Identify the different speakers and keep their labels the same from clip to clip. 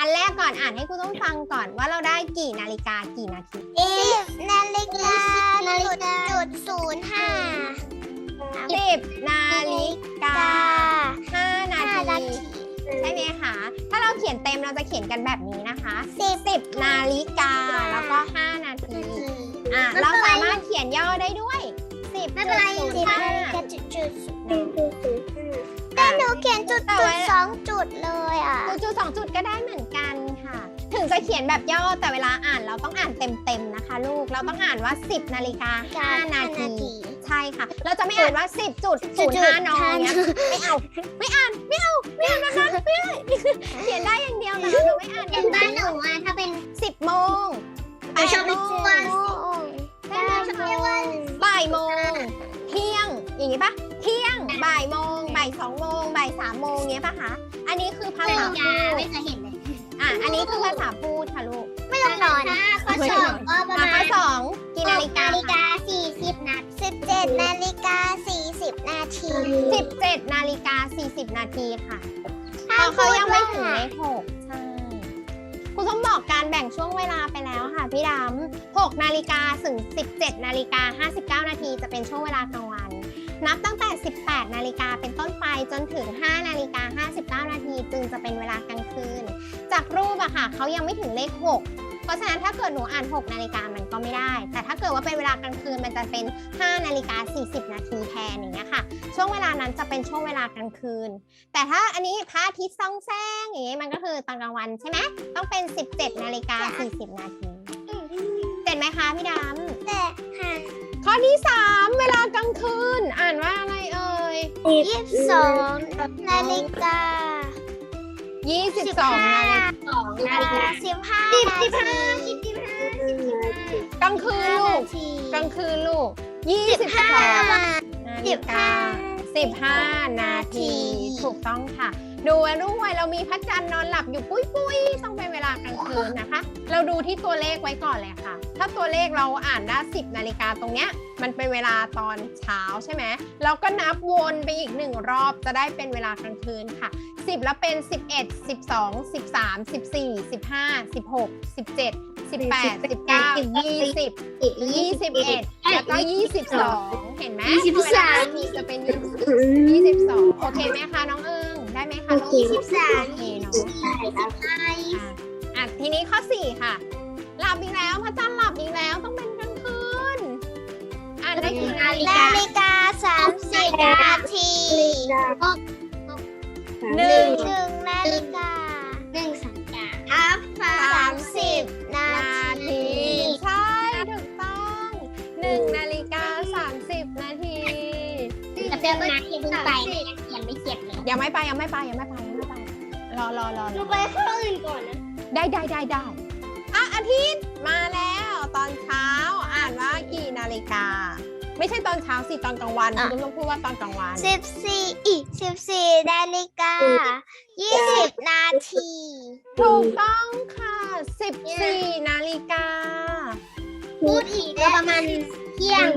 Speaker 1: อันแรกก่อนอ่านให้คุณต้องฟังก่อนว่าเราได้กี่นาฬิกากี่นาที
Speaker 2: สิบนาฬิกานาฬิกาจุดศูนย์ห้า
Speaker 1: สิบนาฬิกา
Speaker 2: กา
Speaker 1: ห้านา
Speaker 2: ห้านา
Speaker 1: ที
Speaker 2: ที
Speaker 1: ใช่ไหมคะถ้าเราเขียนเต็มเราจะเขียนกันแบบนี้นะคะ
Speaker 2: สิบ
Speaker 1: สิบนาฬิกาแล้วก็ห้านาทีอะเราสามารถเขียนย่อได้ด้วยสิบ
Speaker 2: ไม่เป็นไร
Speaker 1: จุด
Speaker 2: สิบ
Speaker 1: ห้า
Speaker 2: นาฬิกาจุดจุดศูนย์ห้าแต่หนูเขียนจุดจุดสองจุดเลยอะ
Speaker 1: จุดๆสองจุดก็ได้เหมือนกันค่ะถึงจะ เขียนแบบย่อแต่เวลาอ่านเราต้องอ่านเต็มๆนะคะ ลูกเราต้องอ่านว่า 10นาฬิกาห้านาทีใช่ค่ะ เราจะไม่อ่านว่า 10จุดศูนย์ห้านอเนี้ยไม่เอาไม่อ่านไม่เอาไม่เอานะคะไม่ได้เขียนได้อย่างเดียวแต่เราไม่อ่าน
Speaker 2: เป็นบ้านหนูอะถ้าเป็น
Speaker 1: สิบโมง
Speaker 2: หนูชอบ
Speaker 1: แปด
Speaker 2: ไป
Speaker 1: โม
Speaker 2: เที่
Speaker 1: ง
Speaker 2: ยวได้ชอบไปวัน
Speaker 1: บ่ายโมงเที่ยงอย่างงี้ปะเที่ยงบ่ายโมงบ่ายสองโมงบ่ายสามโมงเงี้ยปะคะอันนี้คือภาษาพูด
Speaker 2: ไม่เคยเห็นเลย
Speaker 1: อะอันนี้คือภาษาพูด ค่ะลูก
Speaker 2: ไม่ต้องนอนข้อสอบก็ประ
Speaker 1: อะ
Speaker 2: มา
Speaker 1: ข้อ
Speaker 2: ณ
Speaker 1: สองกี่นาฬิกา
Speaker 2: นาฬิกาสี่สิบนาทีสิบเจ็ดนาฬิกาสี่สิบนาที
Speaker 1: สิบเจ็ดนาฬิกาสี่สิบนาทีค่ะเพราะเขายังไม่ถึงเลขหกใช่คุณต้องบอกการแบ่งช่วงเวลาไปแล้วค่ะพี่ดำหกนาฬิกาถึงสิบเจ็ดนาฬิกาห้าสิบเก้านาทีจะเป็นช่วงเวลากลางวัน นับตั้งแต่ 18 นาฬิกาเป็นต้นไปจนถึง 5 นาฬิกา 59 นาทีจึงจะเป็นเวลากลางคืน จากรูปอะค่ะเขายังไม่ถึงเลข 6 เพราะฉะนั้นถ้าเกิดหนูอ่าน 6 นาฬิกามันก็ไม่ได้ แต่ถ้าเกิดว่าเป็นเวลากลางคืนมันจะเป็น 5 นาฬิกา 40 นาทีแทนอย่างเงี้ยค่ะ ช่วงเวลานั้นจะเป็นช่วงเวลากลางคืน แต่ถ้าอันนี้พระอาทิตย์ส่องแสงอย่างเงี้ยมันก็คือตอนกลางวันใช่ไหมต้องเป็น 17 นาฬิกา 40 นาทีเสร็จไหมคะพี่ดำ
Speaker 2: แต่หา
Speaker 1: ข้อที่3เวลากลางคืนอ่านว่าอะไรเอ่ย
Speaker 2: ยี่สิบสองนาฬิกา
Speaker 1: 22นาฬิกา
Speaker 2: สองนาฬิกาสิบห้าสิบห้าสิบห้าสิบห้าก
Speaker 1: ลางคืนลูก
Speaker 2: ที
Speaker 1: กลางคืนลูก
Speaker 2: สิบห้า
Speaker 1: 22นา
Speaker 2: สิ
Speaker 1: ฬิ
Speaker 2: บ
Speaker 1: ก
Speaker 2: ห้าา
Speaker 1: 15นาที ถูกต้องค่ะ ดูไว้ด้วยเรามีพระจันทร์นอนหลับอยู่ปุ้ยปุ้ยๆต้องเป็นเวลากลางคืนนะคะ เราดูที่ตัวเลขไว้ก่อนเลยค่ะ ถ้าตัวเลขเราอ่านได้ 10 นาฬิกาตรงเนี้ยมันเป็นเวลาตอนเช้าใช่ไหมเราก็นับวนไปอีกหนึ่งรอบจะได้เป็นเวลากลางคืนค่ะ 10 แล้วเป็น 11 12 13 14 15 16 17 18 19 20 21 แล้วก็ 22 เห็นไหม
Speaker 2: ยี่สิบสาม
Speaker 1: เวลทีจะเป็น 22 โอเคไหมคะน้องเอิงได้ไหม คะลูก
Speaker 2: ยี่สิบสาม
Speaker 1: โอเคเนาะอะอะทีนี้ข้อ4ค่ะ หลับอีกแล้วพระจันทร์หลับอีกแล้วต้องเป็นกลางคืนอ่านได้กี่นาฬิ
Speaker 2: นา
Speaker 1: กา
Speaker 2: ฬิกาสามสิบนาที
Speaker 1: หนึ่ง
Speaker 2: หนึ่งนาฬิกาหนึ่งสัญญาอัพสามสิบนา
Speaker 1: นา
Speaker 2: ที
Speaker 1: ที ใช่ถูกต้องหนึ่งนาฬิกาสามสิบนาที
Speaker 2: แต่เพื่อนนัดที่เพิ่งไปไม่งั้น ยังไม่เสร็จเลย
Speaker 1: ยังไม่ไปยังไม่ไปยังไม่ไปยังไม่ไป รอรอรอร
Speaker 2: ดู
Speaker 1: อ
Speaker 2: ไปข้ออื่นก่อนนะ
Speaker 1: ได้ได้ได้ได้อะอาทิตย์มาแล้วตอนเช้าอ่านว่ากี่นาฬิกา ไม่ใช่ตอนเช้าสิตอนกลางวัน
Speaker 2: อะ
Speaker 1: คุณต้องพูดว่าตอนกลางวัน
Speaker 2: สิบสี่อีกสิบสี่นาฬิกายี่สิบนาที
Speaker 1: ถูกต้องค่ะ 14 นาฬิกา
Speaker 2: พูดอีกก็ประมาณเที่ยง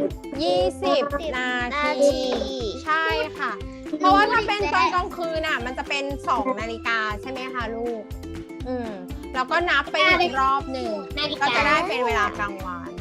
Speaker 1: 20 นา
Speaker 2: นา
Speaker 1: ที
Speaker 2: ที
Speaker 1: ใช่ค่ะ เพราะว่าถ้าเป็นตอนกลางคืนอะ มันจะเป็น2นาฬิกาใช่ไหมคะลูก อืม แล้วก็นับไปอีกรอบหนึ่ง
Speaker 2: นาฬิ
Speaker 1: ก็
Speaker 2: กา
Speaker 1: จะได้เป็นเวลากลางวัน